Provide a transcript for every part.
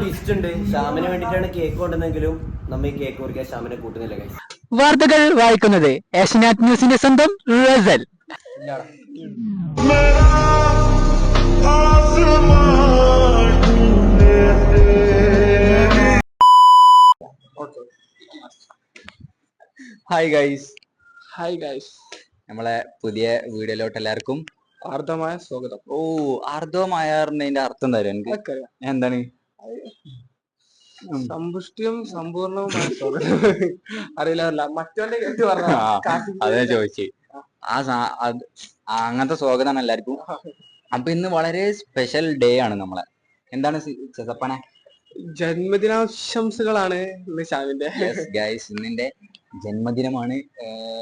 List ഉണ്ട്. ശ്യാമിന് വേണ്ടിട്ടാണ് cake കൊണ്ടുവന്നെങ്കിലും നമ്മ ഈ കേക്ക് ശ്യാമിനെ കൂട്ടുന്നില്ല വാർത്തകൾ വായിക്കുന്നത് ഏഷ്യനാറ്റ് ന്യൂസിന്റെ സ്വന്തം Russel hi guys hi guys നമ്മളെ പുതിയ വീഡിയോയിലോട്ട് എല്ലാവർക്കും ആർദ്രമായ സ്വാഗതം. ഓ ആർദ്രമായതിന്റെ അർത്ഥം തരാം എനിക്ക്. എന്താണ്? സമ്പുഷ്ടിയും സമ്പൂർണവുമായ സ്വാഗതം. അറിയില്ല മറ്റവന്റെ കേട്ട് പറഞ്ഞു അതെ ചോദിച്ചു. ആ സാ- അങ്ങനത്തെ സ്വാഗതമാണ് എല്ലാവർക്കും. അപ്പൊ ഇന്ന് വളരെ സ്പെഷ്യൽ ഡേ ആണ് നമ്മളെ. എന്താണ് ചെസപ്പനെ? ജന്മദിനാശംസകളാണ് ഷാമിന്റെ ഗൈസ് ഇന്നിന്റെ ജന്മദിനമാണ്.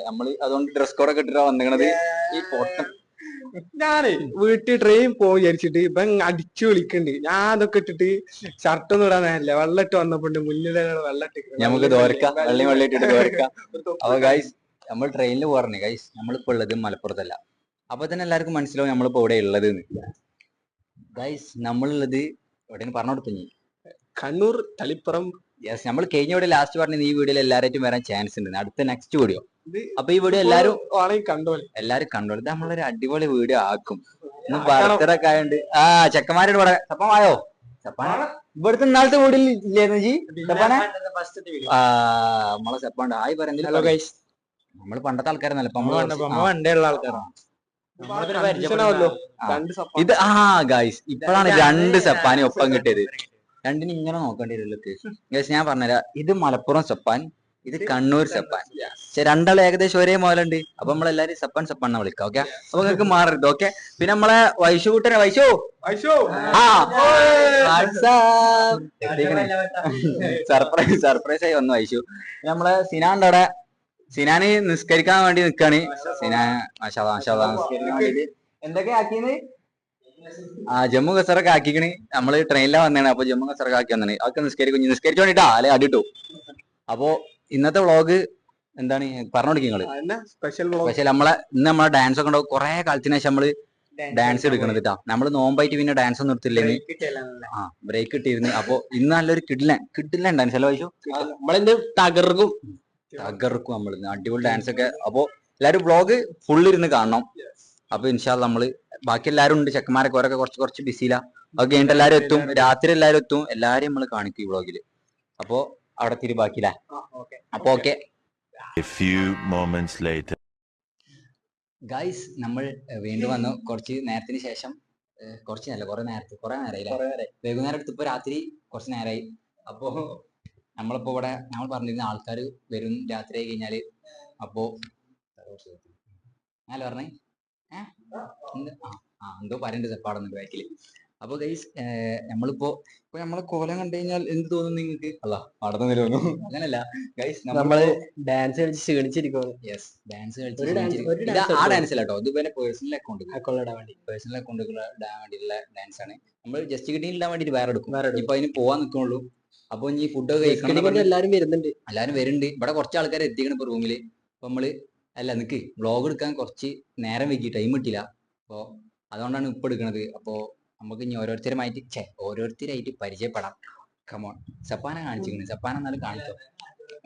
നമ്മൾ അതുകൊണ്ട് ഡ്രസ് കോഡൊക്കെ ഇട്ടിട്ടാണ് വന്നിരിക്കുന്നത് ഈ പൊട്ടൻ ഞാനേ വീട്ടിൽ ട്രെയിൻ പോകും വിചാരിച്ചിട്ട് ഇപ്പൊ അടിച്ചു വിളിക്കണ്ട്. ഞാൻ അതൊക്കെ ഇട്ടിട്ട് ഷർട്ട് ഒന്നും ഇടാൻ നേരല്ല. വെള്ളം ഇട്ട് വന്നപ്പോ മുന്നിലെ വെള്ളം ഇട്ടിട്ട് നമുക്ക് ദോരക്കാം വെള്ളി വെള്ളി ഇട്ടിട്ട് ദോരക്കാം. അപ്പൊ ഗൈസ് നമ്മൾ ട്രെയിനിൽ പോറണേ ഗൈസ് നമ്മളിപ്പോ ഉള്ളത് മലപ്പുറത്തല്ല. അപ്പൊ തന്നെ എല്ലാവർക്കും മനസ്സിലാവും നമ്മളിപ്പോ ഇവിടെ ഉള്ളത് ഗൈസ് നമ്മളുള്ളത് എവിടെയാണ് പറഞ്ഞു കൊടുത്തു കണ്ണൂർ തളിപ്പുറം. യെസ് നമ്മൾ കഴിഞ്ഞ വീഡിയോ ലാസ്റ്റ് പറഞ്ഞ ഈ വീഡിയോയിൽ എല്ലാവരായിട്ടും വരാൻ ചാൻസ് ഉണ്ട് അടുത്ത നെക്സ്റ്റ് വീഡിയോ അപ്പൊ ഈ വീഡിയോ എല്ലാരും എല്ലാരും കണ്ടോളൂ ഇത് നമ്മളൊരു അടിപൊളി വീഡിയോ ആക്കും. ഇന്ന്. ബർത്ത്ഡേ ആയതുകൊണ്ട് ആ ചെക്കന്മാരോട് പറയാം ചപ്പമായോ ചപ്പാന. ഇവിടുത്തെ ഇന്നാളത്തെ വീഡിയോ ഇല്ലായിരുന്നു ജി? ചപ്പാനെ? ആ നമ്മളെ ചപ്പാണ്ട്. ആയി ഹലോ പറയുന്നത് ഗൈസ് നമ്മൾ പണ്ടത്തെ ആൾക്കാരൊന്നല്ല നമ്മൾ ഉള്ള ആൾക്കാരാണ് ഇത് ആ ഗൈസ് ഇപ്പോഴാണ് രണ്ട് സപ്പാനി ഒപ്പം കിട്ടിയത്. രണ്ടിനും ഇങ്ങനെ നോക്കേണ്ടി വരും ഗൈസ് ഞാൻ പറഞ്ഞുതരാം. ഇത് മലപ്പുറം സപ്പാൻ ഇത് കണ്ണൂർ സപ്പാൻ. പക്ഷെ രണ്ടാളും ഏകദേശം ഒരേ മോലുണ്ട്. അപ്പൊ നമ്മളെല്ലാരും സപ്പാൻ സപ്പാൻ വിളിക്കാം ഓക്കെ? അപ്പൊ നിങ്ങൾക്ക് മാറരുത് ഓക്കെ? പിന്നെ നമ്മളെ വൈശു കൂട്ടനെ വൈശു? സർപ്രൈസ് സർപ്രൈസ് ആയി വന്നു വൈശു. നമ്മളെ സിനാന്റെ അവിടെ സിനാന് നിസ്കരിക്കാൻ വേണ്ടി നിക്കാണ്. സിനാൻ മാഷാ മാഷാ എന്തൊക്കെ ആക്കിയത് ആ ജമ്മു കസറൊക്കെ ആക്കിക്കണ്. നമ്മൾ ട്രെയിനിലാണ് വന്നതാണ് അപ്പൊ ജമ്മു കസറൊക്കെ ആക്കി വന്നാണ്. അതൊക്കെ നിസ്കരിക്കും നിസ്കരിച്ചോണ്ടിട്ടാ അല്ലെ അടിട്ടു. അപ്പോ ഇന്നത്തെ വ്ളോഗ് എന്താണ് പറഞ്ഞു കൊടുക്കും നിങ്ങൾ. സ്പെഷ്യൽ പക്ഷെ നമ്മളെ ഇന്ന് നമ്മളെ ഡാൻസ് ഒക്കെ ഉണ്ടാവും കുറെ കാലത്തിന് ശേഷം നമ്മൾ ഡാൻസ് എടുക്കണത് കേട്ടോ നമ്മൾ നോമ്പായിട്ട് പിന്നെ ഡാൻസ് ഒന്നും എടുത്തില്ലേന്ന്. ആ ബ്രേക്ക് കിട്ടിയിരുന്നു അപ്പൊ ഇന്ന് നല്ലൊരു കിഡില കിഡില ഡാൻസ് അല്ലേ വൈശു? നമ്മളിന്ന് തകർക്കും. തകർക്കും നമ്മൾ അടിപൊളി ഡാൻസ് ഒക്കെ. അപ്പൊ എല്ലാരും വ്ളോഗ് ഫുൾ ഇരുന്ന് കാണണം. അപ്പൊ ഇൻഷാൽ നമ്മൾ ബാക്കി എല്ലാരും ഉണ്ട്. ചെക്കന്മാരൊക്കെ ഓരൊക്കെ കുറച്ച് കുറച്ച് ബിസിയിലാ അത് കഴിഞ്ഞിട്ട് എല്ലാരും എത്തും. രാത്രി എല്ലാരും എത്തും. എല്ലാരും നമ്മൾ കാണിക്കും ഈ വ്ളോഗിൽ. അപ്പൊ അവിടെ തിരുവാക്കില്ല അപ്പൊ okay. A few moments later. Guys നമ്മൾ വീണ്ടും വന്നു. കുറച്ച് നേരത്തിന് ശേഷം കുറച്ച് നേരം കുറെ നേരത്തെ കുറെ നേരമായി വൈകുന്നേരം എടുത്തപ്പോ രാത്രി കുറച്ച് നേരമായി അപ്പോ നമ്മളിപ്പോ ഇവിടെ നമ്മൾ പറഞ്ഞിരുന്ന ആൾക്കാർ വരും രാത്രി ആയി കഴിഞ്ഞാൽ അപ്പോ അല്ല പറഞ്ഞേ? ഏഹ് എന്ത്? ആ എന്തോ പറയണ്ട് സെപ്പാടുന്നുണ്ട് ബാക്കിൽ. അപ്പൊ ഗൈസ് നമ്മളിപ്പോ ഇപ്പൊ നമ്മളെ കോലം കണ്ടു കഴിഞ്ഞാൽ എന്ത് തോന്നും നിങ്ങൾക്ക്? അല്ല നടന്നു തോന്നുന്നു അങ്ങനല്ല. ഗൈസ് നമ്മൾ ഡാൻസ് കളിച്ച് ക്ഷീണിച്ചിരിക്കുന്നു യെസ് ഡാൻസ് കളിച്ച് ആ. ഡാൻസ് കേട്ടോ. ഇത് പിന്നെ പേഴ്സണൽ അക്കൗണ്ട് ഇടാൻ വേണ്ടി. പേഴ്സണൽ അക്കൗണ്ട് ഇടാൻ വേണ്ടിയിട്ടുള്ള ഡാൻസ് ആണ്. നമ്മൾ ജസ്റ്റ് കിട്ടി ഇടാൻ വേണ്ടി വേറെ എടുക്കും. വേറെ ഇപ്പൊ അതിന് പോവാൻ നിൽക്കുള്ളൂ അപ്പൊ ഇനി ഫുഡ് ഒക്കെ കഴിക്കണം എല്ലാരും വരുന്നുണ്ട്. എല്ലാരും വരുന്നുണ്ട്. ഇവിടെ കുറച്ച് ആൾക്കാർ എത്തിക്കണം ഇപ്പൊ റൂമിൽ അപ്പൊ നമ്മൾ അല്ല നിക്ക് വ്ളോഗ് എടുക്കാൻ കുറച്ച് നേരം വൈകി. ടൈം കിട്ടില്ല അപ്പൊ അതുകൊണ്ടാണ് ഇപ്പൊ എടുക്കണത്. അപ്പൊ നമുക്ക് ഇനി ഓരോരുത്തരുമായിട്ട് ഛേ ഓരോരുത്തരായിട്ട് പരിചയപ്പെടാം. കമോൺ സപ്പാന കാണിച്ചിരിക്കുന്നു. സപ്പാന എന്നാലും കാണിച്ചോ?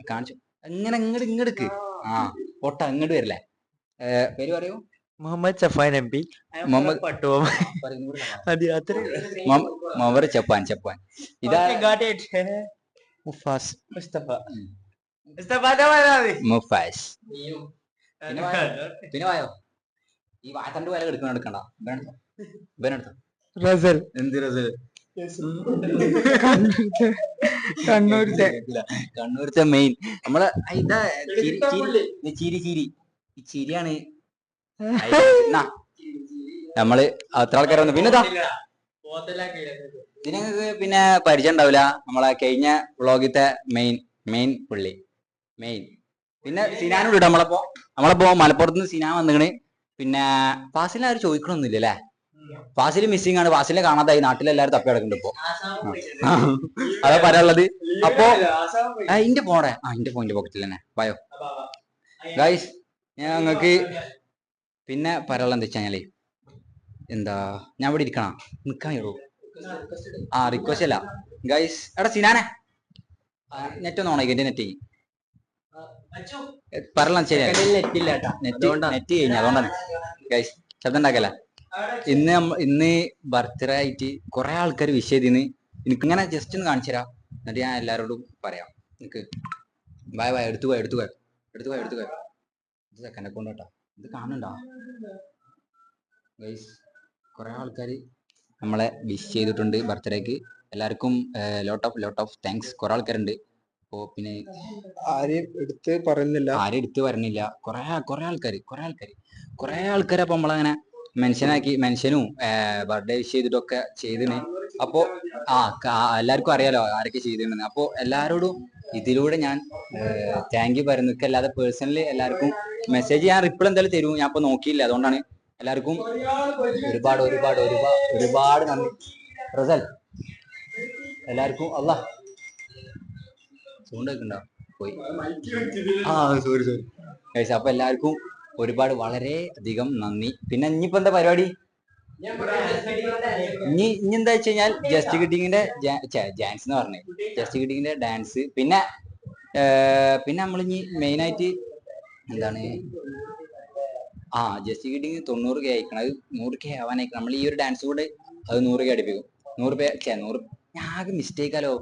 കാണിച്ചു. ഇങ്ങനെ ഇങ്ങോട്ട് ഇങ്ങോട്ട് ആ പൊട്ട ഇങ്ങോട്ട് വരില്ലേ? പേര് പറയൂ? Muhammad Safan M P. Muhammad Pattuvam മൊമർ ചപ്പാൻ ചപ്പാൻ ഇതാ മുഫാസ്. മുസ്തഫ. മുഫാസ്? പിന്നെ വായോ? ഈ വാത്തണ്ട് വില എടുക്കണം? എടുക്കണ്ട ഇവനെടുത്തോ. ഇവനെടുത്തോ. റസൽ. എന്ത് റസൽ? കണ്ണൂരത്തെ കണ്ണൂരത്തെ മെയിൻ. നമ്മളെ ഇതാ ചിരി ചിരി ചിരിയാണ്. നമ്മൾ അത്ര ആൾക്കാർ വന്നു. പിന്നെ നിനക്ക് ഇതിനൊക്കെ പിന്നെ പരിചയം ഉണ്ടാവില്ല നമ്മളെ കഴിഞ്ഞ വ്ളോഗിത്തെ മെയിൻ മെയിൻ പുള്ളി. മെയിൻ. പിന്നെ സിനാനും വിടാം നമ്മളപ്പോ നമ്മളപ്പോ മലപ്പുറത്ത് നിന്ന് സിനാൻ വന്നിക്കണ്. പിന്നെ ഫാസിലിനെ ആരും ചോദിക്കണമൊന്നുമില്ല അല്ലേ ഫാസിൽ മിസ്സിംഗ് ആണ്. ഫാസിലിനെ കാണാതായി. നാട്ടിലെല്ലാരും തപ്പി കിടക്കുന്നുണ്ട് ഇപ്പൊ. അതാ പറയാനുള്ളത്. അപ്പോ ആ ഇന്റെ പോടെ ആ ഇന്റെ പോയിന്റ് പോക്കറ്റിൽ തന്നെ. പയോ ഗൈസ് ഞങ്ങൾക്ക് പിന്നെ പറയാനുള്ളത് എന്താ വെച്ചാൽ എന്താ ഞാൻ ഇവിടെ ഇരിക്കണ. നിക്കാൻ ആ റിക്വസ്റ്റ് അല്ല. ഗൈസ് എടാ സിനാനെ. നെറ്റ് ഒന്ന് ഓണാക്കി എന്റെ നെറ്റ് പറയலாம் ശരിയാ. നെറ്റ് നെറ്റ് നെറ്റ് കഴിഞ്ഞു അതുകൊണ്ടാണ് ഗൈസ് ശബ്ദം ഉണ്ടാക്കല ഇന്ന് ഇന്ന് ബർത്ത്ഡേ ആയിട്ട് കുറെ ആൾക്കാർ വിഷ് ചെയ്തിന് എനിക്ക് ഇങ്ങനെ ജസ്റ്റ് ഒന്ന് കാണിച്ചു തരാം. എന്നിട്ട് ഞാൻ എല്ലാവരോടും പറയാം. നിനക്ക് ബായ് ബായ് എടുത്തു പോയി എടുത്തു പോയി. എടുത്തു പോയി എടുത്തു പോയി. ഇത് സെക്കൻഡ് അക്കൗണ്ട് കേട്ടോ ഇത് കാണണ്ടോ? ഗൈസ് കുറെ ആൾക്കാർ നമ്മളെ വിഷ് ചെയ്തിട്ടുണ്ട് ബർത്ത്ഡേക്ക് എല്ലാവർക്കും lot of lot of thanks കുറെ ആൾക്കാരുണ്ട്. അപ്പോൾ പിന്നെ ആരെയും എടുത്ത് പറയുന്നില്ല. ആരും എടുത്ത് പറയുന്നില്ല. കുറെ കുറെ ആൾക്കാർ കുറെ ആൾക്കാർ കുറെ ആൾക്കാർ അപ്പൊ നമ്മളങ്ങനെ മെൻഷനാക്കി മെൻഷനും ബർത്ത്ഡേ വിഷ് ചെയ്തിട്ടൊക്കെ ചെയ്തിന്. അപ്പോ ആ എല്ലാവർക്കും അറിയാലോ ആരൊക്കെ ചെയ്തിരുന്നത് അപ്പോ എല്ലാരോടും ഇതിലൂടെ ഞാൻ താങ്ക് യു പറയുന്നു. അല്ലാതെ പേഴ്സണലി എല്ലാവർക്കും മെസ്സേജ് ഞാൻ റിപ്ലൈ എന്തായാലും തരും. ഞാൻ ഇപ്പൊ നോക്കിയില്ല. അതുകൊണ്ടാണ് എല്ലാവർക്കും ഒരുപാട് ഒരുപാട് ഒരുപാട് ഒരുപാട് നന്ദി. റസൽ എല്ലാവർക്കും അല്ല സൗണ്ട് പോയി. ആ സോറി സോറി അപ്പൊ എല്ലാവർക്കും ഒരുപാട് വളരെ അധികം നന്ദി. പിന്നെ ഇനിയിപ്പോ എന്താ പരിപാടി? ഇനി ഇനി എന്താ വെച്ച് കഴിഞ്ഞാൽ ജസ്റ്റ് കിട്ടിങ്ങിന്റെ ജാൻസ് എന്ന് പറഞ്ഞേ. ജസ്റ്റ് കിട്ടിങ്ങിന്റെ ഡാൻസ് പിന്നെ പിന്നെ നമ്മൾ ഇനി മെയിൻ ആയിട്ട് എന്താണ്? ആ ജസ്റ്റ് കിട്ടിങ് തൊണ്ണൂറ് കെ അയക്കണം അത് നൂറ് കെ ആവാനായിക്കണം നമ്മൾ ഈ ഒരു ഡാൻസ് കൂടെ അത് നൂറ് കെ അടുപ്പിക്കും. നൂറ് പേ ഛെ, നൂറ് ആകെ മിസ്റ്റേക്കാലോ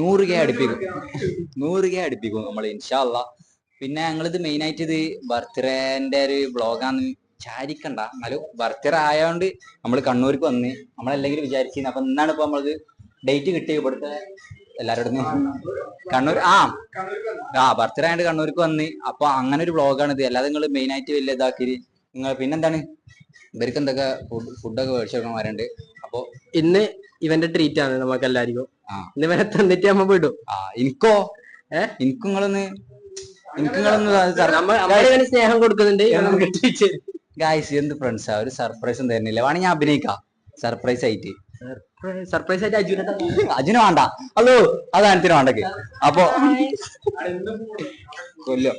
നൂറ് കെ അടുപ്പിക്കും. നൂറ് കെ അടുപ്പിക്കും നമ്മൾ ഇൻഷാല്ല പിന്നെ ഞങ്ങളിത് മെയിൻ ആയിട്ട് ഇത് ബർത്ത്ഡേന്റെ ഒരു ബ്ലോഗാന്ന് വിചാരിക്കണ്ട. എന്നാലും ബർത്ത്ഡേ ആയതുകൊണ്ട് നമ്മൾ കണ്ണൂർക്ക് വന്ന് നമ്മളല്ലെങ്കിലും വിചാരിച്ചിരുന്നു. അപ്പൊ ഇന്നാണ് ഇപ്പൊ നമ്മളത് ഡേറ്റ് കിട്ടിയ ഇവിടുത്തെ എല്ലാവരുടെ കണ്ണൂർ ആ ആ ബർത്ത്ഡേ ആയിട്ട് കണ്ണൂർക്ക് വന്ന്. അപ്പൊ അങ്ങനെ ഒരു ബ്ലോഗാണ് ഇത് അല്ലാതെ നിങ്ങൾ മെയിൻ ആയിട്ട് വലിയ ഇതാക്കി നിങ്ങൾ പിന്നെന്താണ്? ഇവർക്ക് എന്തൊക്കെ ഫുഡ് ഫുഡൊക്കെ മേടിച്ചു കൊടുക്കാൻ വരണ്ട് അപ്പൊ ഇന്ന് ഇവന്റെ ട്രീറ്റ് ആണ് നമുക്ക് എല്ലാവർക്കും. ഇന്ന് തന്നിട്ട് നമ്മ വിടും. ആ എനിക്കോ ഏഹ് എനിക്ക് നിങ്ങളൊന്ന് എനിക്ക് സ്നേഹം കൊടുക്കുന്നുണ്ട്. ഗായ്സ് എന്ത് ഫ്രണ്ട്സാ ഒരു സർപ്രൈസ് ഒന്നും തരുന്നില്ല. വേണമെങ്കിൽ ഞാൻ അഭിനയിക്കാം. സർപ്രൈസ് ആയിട്ട്. സർപ്രൈസ് ആയിട്ട് അജുന അജുന വേണ്ട. അല്ലോ അതാനത്തിന് വേണ്ടക്ക് അപ്പൊ കൊല്ലോ.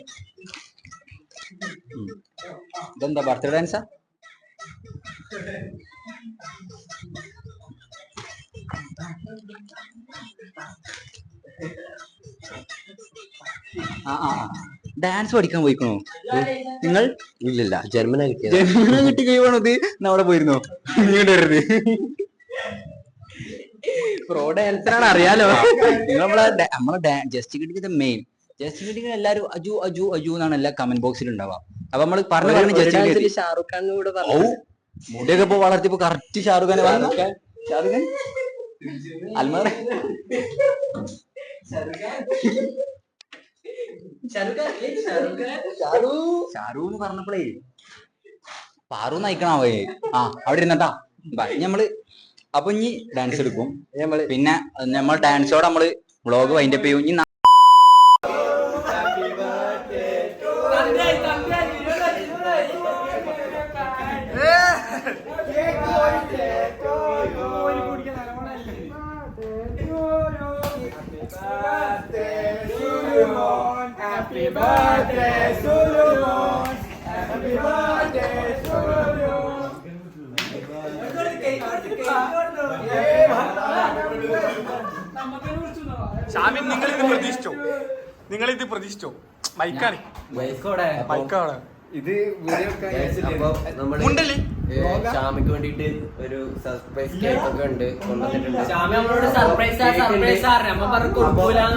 ഇതെന്താ ബർത്ത്ഡേ ഡാൻസാ ആ ആ. ഡാൻസ് പഠിക്കാൻ പോയിക്കണോ? നിങ്ങൾ? ഇല്ലില്ല ജന്മന കിട്ടിയ ജന്മന കിട്ടി കഴിവാണോ ഇത് അവിടെ പോയിരുന്നോ. ഇങ്ങോട്ട് വരരുത്. പ്രോ ഡാൻസറാണ് അറിയാലോ. നിങ്ങൾ നമ്മളെ നമ്മളെ ജസ്റ്റ് കിട്ടിയത് മെയിൻ ജസ്റ്റ് കിട്ടി എല്ലാരും അജു അജു അജു എന്നാണ് എല്ലാ കമന്റ് ബോക്സിൽ ഉണ്ടാവുക. അപ്പൊ നമ്മൾ പറഞ്ഞു പറഞ്ഞു ജസ്റ്റ് കിട്ടി ഷാറുഖ് ഖാൻ കൂടെ പറഞ്ഞു മുടിയൊക്കെ ഇപ്പൊ വളർത്തിയപ്പോ കറക്റ്റ് ഷാറുഖ് ഷാറുഖാൻ വന്നു ഷാറുഖ് ഖാൻ? അൽമാറ ഷാറു എന്ന് പറഞ്ഞപ്പോഴേ പാറു നയിക്കണാവേ ആ അവിടെ ഇരുന്നട്ടാ ഇനി നമ്മൾ അപ്പൊ ഇനി ഡാൻസ് എടുക്കും. പിന്നെ നമ്മൾ ഡാൻസോടെ നമ്മൾ വ്ളോഗ് വൈൻഡപ്പ് ചെയ്യും. ഇനി you. ഷാമിൻ നിങ്ങൾ ഇത് പ്രതീക്ഷിച്ചോ നിങ്ങൾ ഇത് പ്രതീക്ഷിച്ചോ? മൈക്കാണ്. മൈക്കാണ് ഇത് മുണ്ടല്ലേ? ഷാമിക്ക് വേണ്ടിട്ട് ഒരു സർപ്രൈസ് കേക്ക് ഒക്കെ ഉണ്ട് കൊണ്ടുവന്നിട്ടുണ്ട്.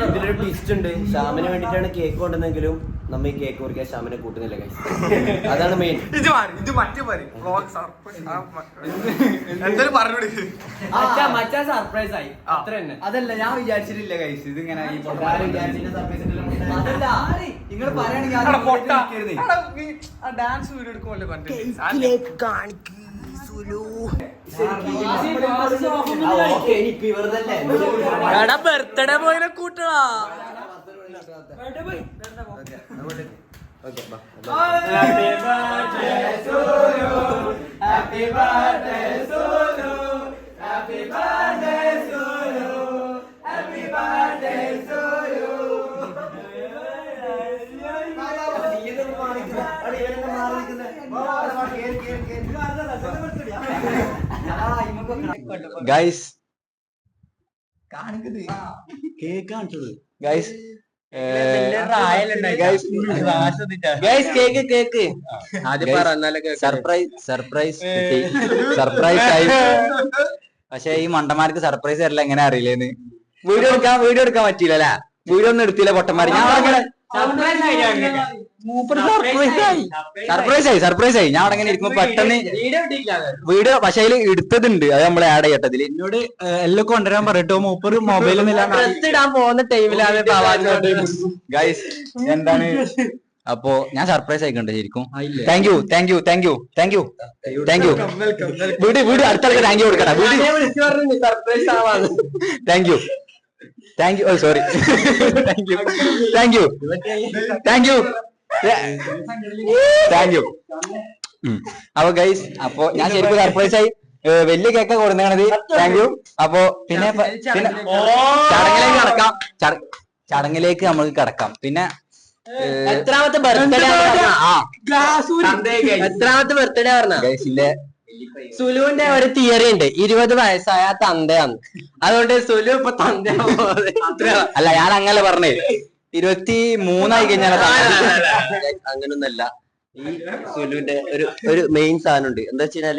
ഇതിലൊരു ട്വിസ്റ്റ് ഉണ്ട്. ഷാമിന് വേണ്ടിട്ടാണ് കേക്ക് കൊണ്ടുവന്നെങ്കിലും നമ്മ ഈ കേക്ക് കുറിക്കാൻ ഷാമിനെ കൂട്ടുന്നില്ല. അതാണ് മെയിൻ ഇത് മാറി ഇത് മറ്റേ സർപ്രൈസ് മച്ചാ മച്ചാ സർപ്രൈസ് ആയി. അത്ര തന്നെ. അതല്ല ഞാൻ വിചാരിച്ചിട്ടില്ല ഗൈസ് ഇതിങ്ങനെ ഈ നിങ്ങൾ പറയുകയാണെങ്കിൽ എടാ പൊട്ട എടാ, നീ ആ ഡാൻസ് വീഡിയോ എടുക്കുമല്ലോ എടാ ബർത്ത്ഡേ പോയിനെ കൂട്ടടാ മാറി guys guys guys cake cake. Surprise surprise surprise ആയി. പക്ഷെ ഈ മണ്ടന്മാർക്ക് സർപ്രൈസ് തരില്ല എങ്ങനെ അറിയില്ലേന്ന്. വീഡിയോ എടുക്കാൻ വീഡിയോ എടുക്കാൻ പറ്റിയില്ല അല്ലേ വീഡിയോ ഒന്നും എടുത്തില്ല പൊട്ടന്മാര്. ഞാൻ അവിടെ ഇങ്ങനെ സർപ്രൈസ് ആയി സർപ്രൈസ് ആയി. ഞാൻ അവിടെ ഇങ്ങനെ ഇരിക്കുമ്പോ പെട്ടെന്ന് വീഡിയോ പക്ഷേ അതിൽ എടുത്തതുണ്ട്. അത് നമ്മൾ ആഡ് ചെയ്യട്ടതിൽ. എന്നോട് എല്ലാം കൊണ്ടുവരാൻ പറയട്ടോ മൂപ്പർ മൊബൈൽ ഇടാൻ പോകുന്ന ടൈമിലാണ് ഗൈസ് എന്താണ്? അപ്പോ ഞാൻ സർപ്രൈസ് ആയിക്കണ്ട് ശരിക്കും. Thank you thank you thank you thank you thank you വീട് വീട് അടുത്ത ആൾക്ക് താങ്ക് യു കൊടുക്കട്ടെ വീട്. Thank you thank you oh sorry thank you thank you thank you thank you അപ്പൊ ഗൈസ് അപ്പൊ ഞാൻ ശരിക്കും സർപ്രൈസ് ആയി വലിയ കേക്ക കൊടുക്കണത് താങ്ക് യു അപ്പൊ പിന്നെ ചടങ്ങിലേക്ക് കടക്കാം. ചട- ചടങ്ങിലേക്ക് നമുക്ക് കടക്കാം. പിന്നെ എത്രാമത്തെ ബർത്ത്ഡേ ആ. എത്രാമത്തെ ബർത്ത്ഡേ പറഞ്ഞ? ഗൈസിന്റെ സുലുവിന്റെ ഒരു തിയറി ഉണ്ട്. ഇരുപത് വയസ്സായ തന്തയാണ്. അതുകൊണ്ട് സുലു ഇപ്പൊ തന്തയാ അല്ല ഞാൻ അങ്ങനെ പറഞ്ഞേ. ഇരുപത്തി മൂന്നായി കഴിഞ്ഞാൽ അങ്ങനൊന്നല്ല ഈ സുലുവിന്റെ ഒരു ഒരു മെയിൻ സാധനം ഉണ്ട് എന്താ വെച്ചാൽ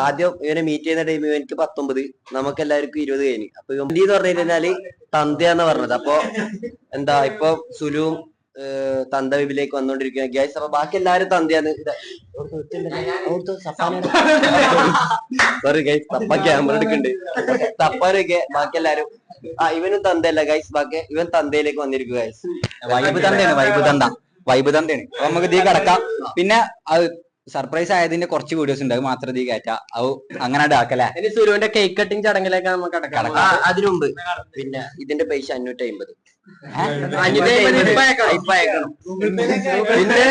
ആദ്യം ഇവനെ മീറ്റ് ചെയ്യുന്ന ടൈം ഇവനിക്ക് പത്തൊമ്പത് നമുക്ക് എല്ലാവർക്കും ഇരുപത് കഴിഞ്ഞു. അപ്പൊ എന്ന് പറഞ്ഞു കഴിഞ്ഞാൽ തന്തയാന്ന് പറഞ്ഞത്. അപ്പൊ എന്താ ഇപ്പൊ സുലുവും തന്ത വിപിലേക്ക് വന്നോണ്ടിരിക്കുക ഗ്യാസ് അപ്പൊ ബാക്കി എല്ലാരും തന്തയാണ് സോറി ഗൈസ് തപ്പ ക്യാമറ എടുക്കുന്നുണ്ട് തപ്പാനൊക്കെ ബാക്കി എല്ലാരും ആ ഇവനും തന്തയല്ല ഗൈസ് ബാക്കി ഇവൻ തന്തയിലേക്ക് വന്നിരിക്കുക ഗൈസ്. വൈബ് തന്തയാണ് വൈബ് തന്ത. വൈബ് തന്തയാണ്. അപ്പൊ നമുക്ക് ഇതീ കിടക്കാം. പിന്നെ അത് സർപ്രൈസ് ആയതിന്റെ കുറച്ച് വീഡിയോസ് ഉണ്ട്. അത് മാത്രം ഇതീ കയറ്റാം അത് അങ്ങനെ സുരുവിന്റെ ഇനി സുലുവിന്റെ കേക്ക് കട്ടിങ് ചടങ്ങിലേക്ക് നമുക്ക് കടക്കാം. ആ, അതിനു മുമ്പ്. പിന്നെ ഇതിന്റെ പൈസ അഞ്ഞൂറ്റി അമ്പത് അഞ്ഞൂറ്റി അമ്പത് ഇപ്പൊ അയക്കണം. ഇപ്പൊ അയക്കണം. പിന്നെ?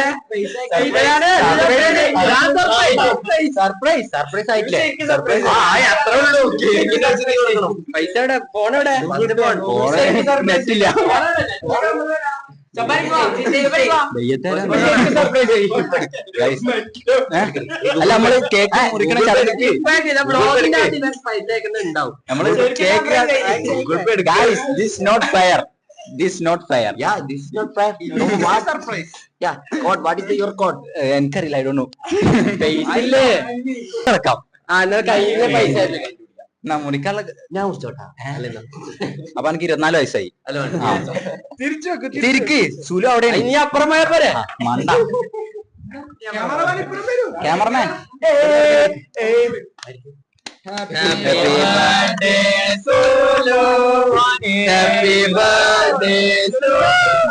സർപ്രൈസ് സർപ്രൈസ് ആയിട്ടില്ലേ? സർപ്രൈസ് പൈസ എവിടെ? ഫോൺ എവിടെ? നെറ്റില്ല? അല്ല നമ്മൾ കേക്ക് മുറിക്കണ ചടങ്ങ് നമ്മൾ cake this not fire this not fire Yeah, this is not fair. No, what surprise? Yeah, code. What is your എനിക്കറിയില്ല ഐ ഡോ പൈസ ഇല്ലേ കിടക്കാം ആ എന്നാൽ കയ്യിലെ പൈസ മുറിക്കാനുള്ള ഞാൻ അല്ലെന്നാ അപ്പൊ എനിക്ക് ഇരുപത്തിനാല് വയസ്സായി. തിരിക്ക്. സുലു അവിടെ ഇനി അപ്പുറം പോയാ പോരെ? മണ്ട. ക്യാമറമാൻ Happy birthday Happy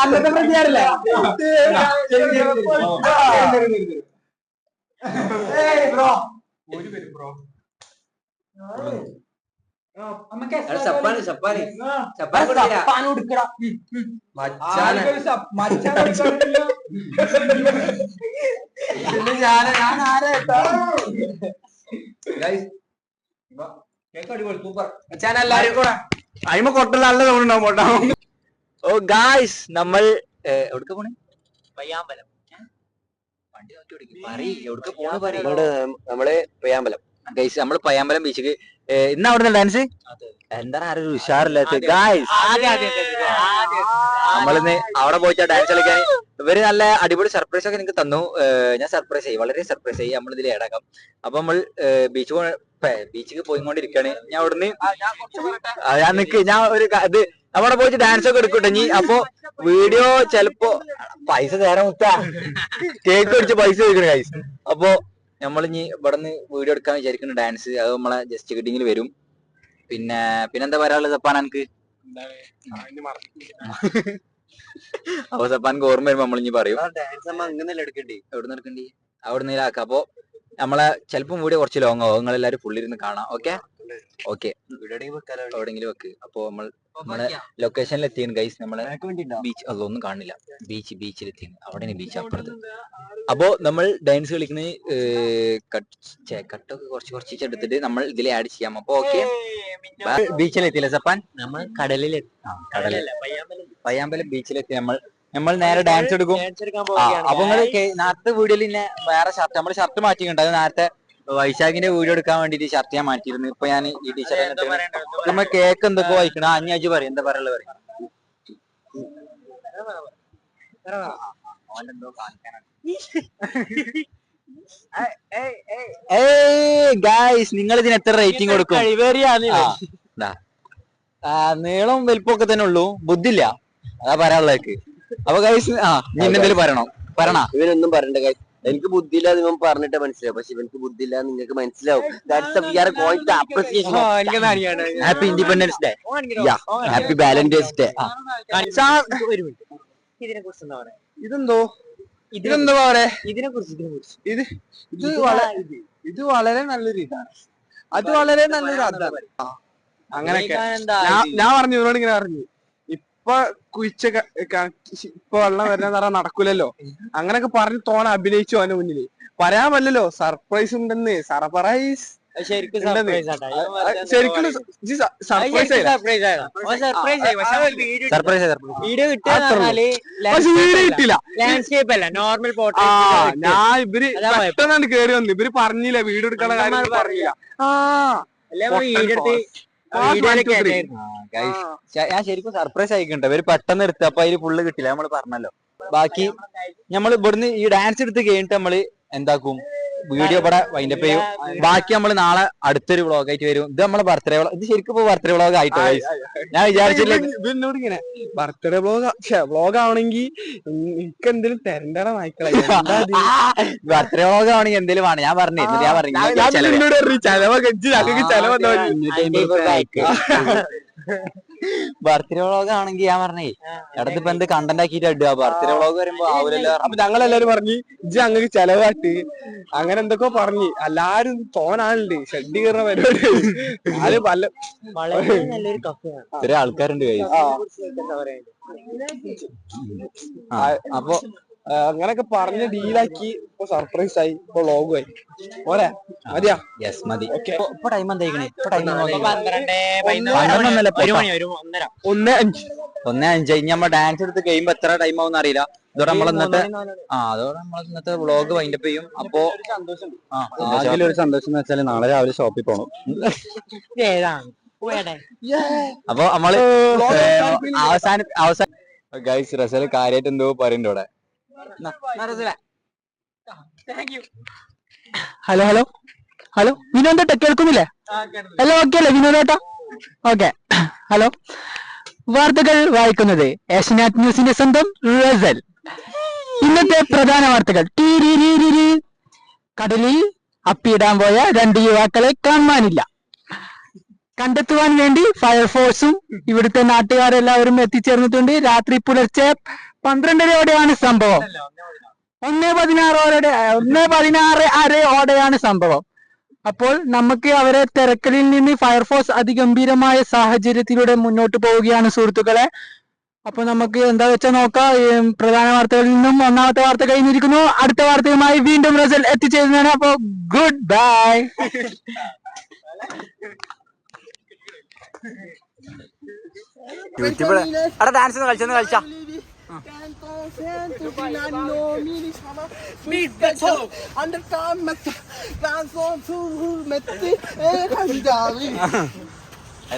അന്നത്തെ പ്രതിയാണല്ലേ? ചപ്പാനി ചപ്പാനി മച്ചാനെ. മച്ചാൻ എല്ലാരും കൂടെ. അയിമ കൊട്ടല്ല നല്ല തോന്നുന്നുണ്ടാവും പോട്ടാ ഓ ഗായ്സ് നമ്മൾ എവിടുക്ക പോണേ? പയ്യാമ്പലം. വണ്ടി നോക്കി ഓടിക്ക്. പറയ് എവിടുക്ക പോണ പറയ്. നമ്മൾ പയ്യാമ്പലം. ഗൈസ് നമ്മൾ പയ്യാമ്പലം ബീച്ചിക്ക് ഇന്ന് അവിടെ ഡാൻസ് എന്താണ് ആരും ഒരു ഉഷാറില്ലാത്ത ഗായ്സ് നമ്മളിന്ന് അവിടെ പോയിട്ട് ഡാൻസ് കളിക്കാൻ ഇവർ നല്ല അടിപൊളി സർപ്രൈസ് ഒക്കെ നിങ്ങൾക്ക് തന്നു. ഞാൻ സർപ്രൈസ് ആയി വളരെ സർപ്രൈസ് ആയി. നമ്മൾ ഇതിൽ ഏടാക്കാം. അപ്പൊ നമ്മൾ ബീച്ച് ബീച്ചിക്ക് പോയിക്കൊണ്ടിരിക്കാണ്. ഞാൻ അവിടുന്ന് ഞാൻ നിക്ക് ഞാൻ ഒരു ഇത് നമ്മടെ പോയിട്ട് ഡാൻസ് ഒക്കെ എടുക്കട്ടെ നീ അപ്പൊ വീഡിയോ ചെലപ്പോ പൈസ നേരെ മുത്ത. കേക്ക് അടിച്ച് പൈസ ചോദിക്കണ കൈസ് അപ്പൊ നമ്മൾ ഇനി ഇവിടെ നിന്ന് വീഡിയോ എടുക്കാൻ വിചാരിക്കുന്ന ഡാൻസ് അത് നമ്മളെ ജസ്റ്റ് കിട്ടിങ്ങിൽ വരും. പിന്നെ പിന്നെന്താ പറയാനുള്ളത് സപ്പാൻ എനിക്ക്. അപ്പൊ സപ്പാൻ ഓർമ്മ വരുമ്പോ നമ്മൾ ഇനി പറയും. ഡാൻസ് നമ്മ അങ്ങനെ എടുക്കണ്ടേ? എവിടെ എടുക്കണ്ടേ? അവിടെ നിലാക്കാം അപ്പൊ നമ്മളെ ചിലപ്പം വീഡിയോ കുറച്ച് ലോങ് ആവും. നിങ്ങൾ എല്ലാവരും ഫുള്ളിരുന്ന് കാണാം ഓക്കെ ഓക്കെ എവിടെങ്കിലും എവിടെയെങ്കിലും വെക്ക് അപ്പൊ നമ്മൾ നമ്മളെ ലൊക്കേഷനിൽ എത്തിയാണ് ഗൈസ് നമ്മളെ ബീച്ച് അതൊന്നും കാണില്ല. ബീച്ച് ബീച്ചിൽ എത്തിയാണ് അവിടെ ബീച്ച് അപ്പുറത്ത്. അപ്പോ നമ്മൾ ഡാൻസ് കളിക്കുന്ന കട്ടൊക്കെ കുറച്ച് കുറച്ച് എടുത്തിട്ട് നമ്മൾ ഇതിൽ ആഡ് ചെയ്യാം. അപ്പൊ ഓക്കെ ബീച്ചിൽ എത്തിയില്ലേ സപ്പാൻ? നമ്മൾ കടലിൽ. കടലിൽ പയ്യാമ്പലം. ബീച്ചിലെത്തി നമ്മൾ നമ്മൾ നേരെ ഡാൻസ് എടുക്കും. അപ്പൊ നിങ്ങൾ നേരത്തെ വീഡിയോയിൽ ഇന്നെ വേറെ ഷർട്ട് നമ്മൾ ഷർട്ട് മാറ്റിയിട്ടുണ്ട്. അത് നേരത്തെ വൈശാഖിന്റെ വീഡിയോ എടുക്കാൻ വേണ്ടിട്ട് ഷർട്ട് ഞാൻ മാറ്റിയിരുന്നു. ഇപ്പൊ ഞാൻ ഈ ടീഷർട്ട് നമ്മൾ കേക്ക് എന്തൊക്കെ വായിക്കണം അഞ്ഞാജ് പറയും. എന്താ പറയുള്ളത് പറയും. ഗായ്സ് നിങ്ങൾ ഇതിന് എത്ര റേറ്റിംഗ് കൊടുക്കും? നീളം വലിപ്പമൊക്കെ തന്നെ ഉള്ളൂ. ബുദ്ധില്ല അതാ പറയാനുള്ളതൊക്കെ അപ്പൊ ഗൈസ് ആ നീ എന്തെങ്കിലും പറയണോ? പറയണ? ഇവനൊന്നും പറയണ്ട ഗൈസ് എനിക്ക് ബുദ്ധിയില്ല ഇവൻ പറഞ്ഞിട്ട് മനസ്സിലാവും. പക്ഷെ ഇവനക്ക് ബുദ്ധിയില്ല നിങ്ങൾക്ക് മനസ്സിലാവും. Happy independence day happy valentine's day സാ- ഇതെന്തോ ഇതെന്തോ? പറയാ ഇതിനെ കുറിച്ച് ഇതിനെ കുറിച്ച് ഇത് ഇത് വളരെ ഇത്. വളരെ നല്ലൊരു ഇതാണ്. അത് വളരെ നല്ലൊരു അതാണ്. അങ്ങനെ അങ്ങനെയൊക്കെ. ഞാൻ ഞാൻ പറഞ്ഞു ഇവരോട് ഇങ്ങനെ പറഞ്ഞു. ഇപ്പൊ കുഴിച്ച ഇപ്പൊ വെള്ളം വരുന്ന തറ നടക്കൂലല്ലോ. അങ്ങനൊക്കെ പറഞ്ഞ് തോണ അഭിനയിച്ചു അവന്റെ മുന്നിൽ. പറയാൻ പറ്റല്ലോ സർപ്രൈസ് ഉണ്ടെന്ന്. സർപ്രൈസ് ശരിക്കും വീഡിയോ കിട്ടില്ല ലാൻഡ്സ്കേപ്പ് അല്ല. നോർമൽ ആ ഞാൻ ഇവർ പെട്ടെന്നാണ് കേറി വന്നു ഇവർ പറഞ്ഞില്ല വീട് എടുക്കാനുള്ള കാര്യം പറഞ്ഞില്ല. ആ വീഡിയോ എടുത്ത് ഞാൻ ശരിക്കും സർപ്രൈസ് ആയിക്കണ്ട ഇവർ പെട്ടെന്ന് എടുത്ത് അപ്പൊ അതിൽ ഫുള്ള് കിട്ടില്ല. നമ്മൾ പറഞ്ഞല്ലോ. ബാക്കി നമ്മൾ ഇവിടുന്ന് ഈ ഡാൻസ് എടുത്ത് കഴിഞ്ഞിട്ട് നമ്മൾ എന്താക്കും? വീഡിയോ ഇവിടെ വൈൻഡപ്പ് ചെയ്യും. ബാക്കി നമ്മൾ നാളെ അടുത്തൊരു വ്ളോഗ് ആയിട്ട് വരും. ഇത് നമ്മളെ ബർത്ത്ഡേ വ്ളോഗ് ഇത് ശരിക്കും ഇപ്പൊ ബർത്ത്ഡേ വ്ളോഗ് ആയിട്ടോ ഞാൻ വിചാരിച്ചില്ല എന്നോട് ഇങ്ങനെ ബർത്ത്ഡേ വ്ളോഗ് വ്ളോഗ് ആണെങ്കിൽ എനിക്ക് എന്തെങ്കിലും തരണ്ടട? ബർത്ത്ഡേ വ്ളോഗ് ആണെങ്കിൽ എന്തെങ്കിലും വേണം. ഞാൻ പറഞ്ഞു ഞാൻ പറഞ്ഞു ചെലവ്. ചെലവ്. ചെലവ്. ബർത്ത്ഡേ വ്ളോഗ് ആണെങ്കിൽ ഞാൻ പറഞ്ഞേ ഇടത്തിപ്പോ എന്ത് കണ്ടന്റ് ആക്കിട്ട് ഇടുക? ബർത്ത്ഡേ വ്ളോഗ് വരുമ്പോ അപ്പൊ ഞങ്ങളെല്ലാരും പറഞ്ഞു ഇജ്ജ് അങ്ങ് ചെലവാട്ട് അങ്ങനെ എന്തൊക്കെ പറഞ്ഞു. എല്ലാരും തോനാളുണ്ട്. ഷെഡ് കയറുന്ന പരിപാടി. അത് പല ആൾക്കാരുണ്ട് കൈ അപ്പൊ അങ്ങനൊക്കെ പറഞ്ഞ് ഡീലാക്കി ഇപ്പൊ സർപ്രൈസ് ആയി. ഇപ്പൊ ലോഗ് ആയി. പോരെ? മതിയാ? യെസ് മതി. ഓക്കെ ഇപ്പൊ ടൈം എന്തായിക്കണേ ഇപ്പൊ ടൈം ഒന്ന് അഞ്ച്. ഒന്നേ അഞ്ച്. ഇനി നമ്മ ഡാൻസ് എടുത്ത് കഴിയുമ്പോ എത്ര ടൈം ആവും അറിയില്ല. ഇതോടെ നമ്മൾ ഇന്നത്തെ ആ അതോടെ നമ്മൾ ഇന്നത്തെ വ്ളോഗ് വൈൻഡപ്പ് ചെയ്യും. അപ്പോ ആ ഒരു സന്തോഷം. എന്ന് വെച്ചാൽ നാളെ രാവിലെ ഷോപ്പിൽ പോണം. അപ്പൊ നമ്മൾ അവസാന അവസാന ഗൈസ് റസൽ കാര്യമായിട്ട് എന്തോ പറയുന്നുണ്ട് ഇവിടെ. ഹലോ ഹലോ ഹലോ വിനോദേട്ട കേൾക്കുന്നില്ലേ? ഹലോ ഓക്കെ അല്ലേ വിനോദേട്ട ഓക്കെ ഹലോ. വാർത്തകൾ വായിക്കുന്നത് ഏഷ്യനാറ്റ് ന്യൂസിന്റെ സ്വന്തം റസൽ. ഇന്നത്തെ പ്രധാന വാർത്തകൾ. കടലിൽ അപ്പിയിടാൻ പോയ രണ്ട് യുവാക്കളെ കാണാനില്ല കണ്ടെത്തുവാൻ വേണ്ടി ഫയർഫോഴ്സും ഇവിടുത്തെ നാട്ടുകാരെല്ലാവരും എത്തിച്ചേർന്നിട്ടുണ്ട്. രാത്രി പുലർച്ചെ പന്ത്രണ്ടരയോടെയാണ് സംഭവം. ഒന്ന് പതിനാറോടെ ഒന്ന് പതിനാറ് അരയോടെയാണ് സംഭവം. അപ്പോൾ നമുക്ക് അവരെ തിരക്കലിൽ നിന്ന് ഫയർഫോഴ്സ് അതിഗംഭീരമായ സാഹചര്യത്തിലൂടെ മുന്നോട്ട് പോവുകയാണ് സുഹൃത്തുക്കളെ. അപ്പൊ നമുക്ക് എന്താ വെച്ചാൽ നോക്കാം. പ്രധാന വാർത്തകളിൽ നിന്നും ഒന്നാമത്തെ വാർത്ത കഴിഞ്ഞിരിക്കുന്നു. അടുത്ത വാർത്തയുമായി വീണ്ടും റിസൾട്ട് എത്തിച്ചേരുന്നതാണ്. അപ്പൊ ഗുഡ് ബൈ ഡാൻസ് കളിച്ചെന്ന് കളിച്ചാ.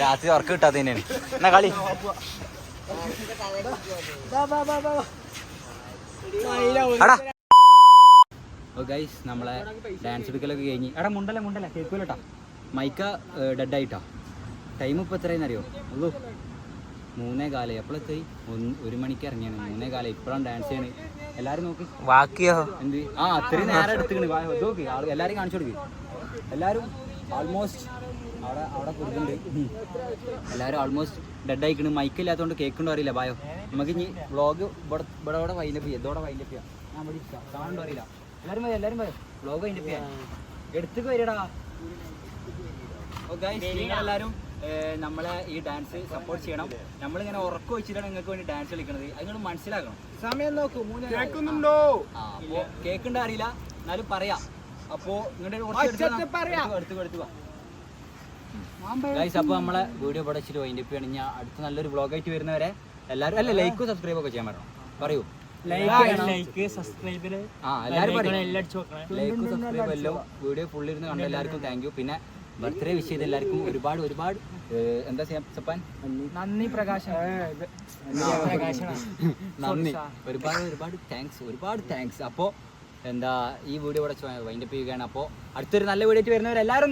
രാത്രി ഉറക്കം കിട്ടാത്ത തന്നെയാണ്. എന്നാ കളി. ഗൈസ് നമ്മളെ ഡാൻസ് എടുക്കലൊക്കെ കഴിഞ്ഞ്. എടാ മുണ്ടല്ല മുണ്ടല്ല? കേൾക്കൂലട്ടാ. മൈക്ക ഡെഡ് ആയിട്ടാ. ടൈം ഇപ്പൊ എത്രയെന്നറിയോ ഉള്ളൂ മൂന്നേ കാല. എപ്പോഴെത്തി ഒന്ന് ഒരു മണിക്ക് ഇറങ്ങിയാണ്. മൂന്നേ കാല. ഇപ്പോഴാണ് ഡാൻസ് ചെയ്യണ്. എല്ലാരും നോക്ക്. വാക്കിയോ? എന്ത്? ആ അത്രയും നേരം എടുത്തിക്കണ് നോക്ക്. എല്ലാരും കാണിച്ചു കൊടുക്ക്. എല്ലാരും ആൾമോസ്റ്റ് അവിടെ അവിടെ കൊടുക്കുന്നുണ്ട് എല്ലാവരും ആൾമോസ്റ്റ് ഡെഡ് ആയിക്കണ്. മൈക്ക് ഇല്ലാത്തതുകൊണ്ട് കേൾക്കണ്ടോ അറിയില്ല. ബായോ. നമുക്ക് ഇനി വ്ളോഗ് ഇവിടെ ഇവിടെ ഇവിടെ വൈൻഡപ്പ് ചെയ്യാം. ഇതോടെ വൈൻഡപ്പ് ചെയ്യാം. ഞാൻ ഇവിടെ ഇരിക്കാം. കാണണ്ടോ അറിയില്ല. എല്ലാവരും പോയി എല്ലാവരും പോയി വ്ളോഗ് വൈൻഡപ്പ് ചെയ്യാം. എടുത്തേക്ക് വരികടാ എല്ലാവരും നമ്മളെ ഈ ഡാൻസ് സപ്പോർട്ട് ചെയ്യണം. നമ്മളിങ്ങനെ ഉറക്കം വെച്ചിട്ടാണ് നിങ്ങൾക്ക് വേണ്ടി ഡാൻസ് കളിക്കുന്നത് അത് നിങ്ങൾ മനസ്സിലാക്കണം. സമയം നോക്കൂ കേൾക്കുന്നുണ്ടോ? അപ്പോ കേൾക്കണ്ട അറിയില്ല. എന്നാലും പറയാ. അപ്പോ നിങ്ങളുടെ. ഗൈസ് അപ്പൊ നമ്മളെ വീഡിയോ ഇവിടെ വെച്ചിട്ട് വൈൻഡ് അപ്പ് ചെയ്യണം. ഞാൻ അടുത്ത നല്ലൊരു ബ്ലോഗായിട്ട് ആയിട്ട് വരുന്നവരെ എല്ലാവരും അല്ല ലൈക്കും സബ്സ്ക്രൈബ് ഒക്കെ ചെയ്യാൻ പറ്റണം പറയൂ. ലൈക്ക് സബ്സ്ക്രൈബ് ആ എല്ലാവരും ലൈക്കും സബ്സ്ക്രൈബ് എല്ലാം വീഡിയോ ഫുള്ളിരുന്ന് കണ്ട എല്ലാവർക്കും താങ്ക് യു പിന്നെ ബർത്ത്ഡേ വിഷ് ചെയ്ത എല്ലാവർക്കും ഒരുപാട് ഒരുപാട് എന്താ ചെയ്യാം സപ്പാൻ? നന്ദി. പ്രകാശം നന്ദി ഒരുപാട് ഒരുപാട് താങ്ക്സ് ഒരുപാട് താങ്ക്സ് അപ്പോൾ എന്താ ഈ വീഡിയോ ഇവിടെ വൈൻഡ് അപ്പ് ചെയ്യുകയാണ്. അപ്പോൾ അടുത്തൊരു നല്ല വീഡിയോ ആയിട്ട് വരുന്നവരെല്ലാവരും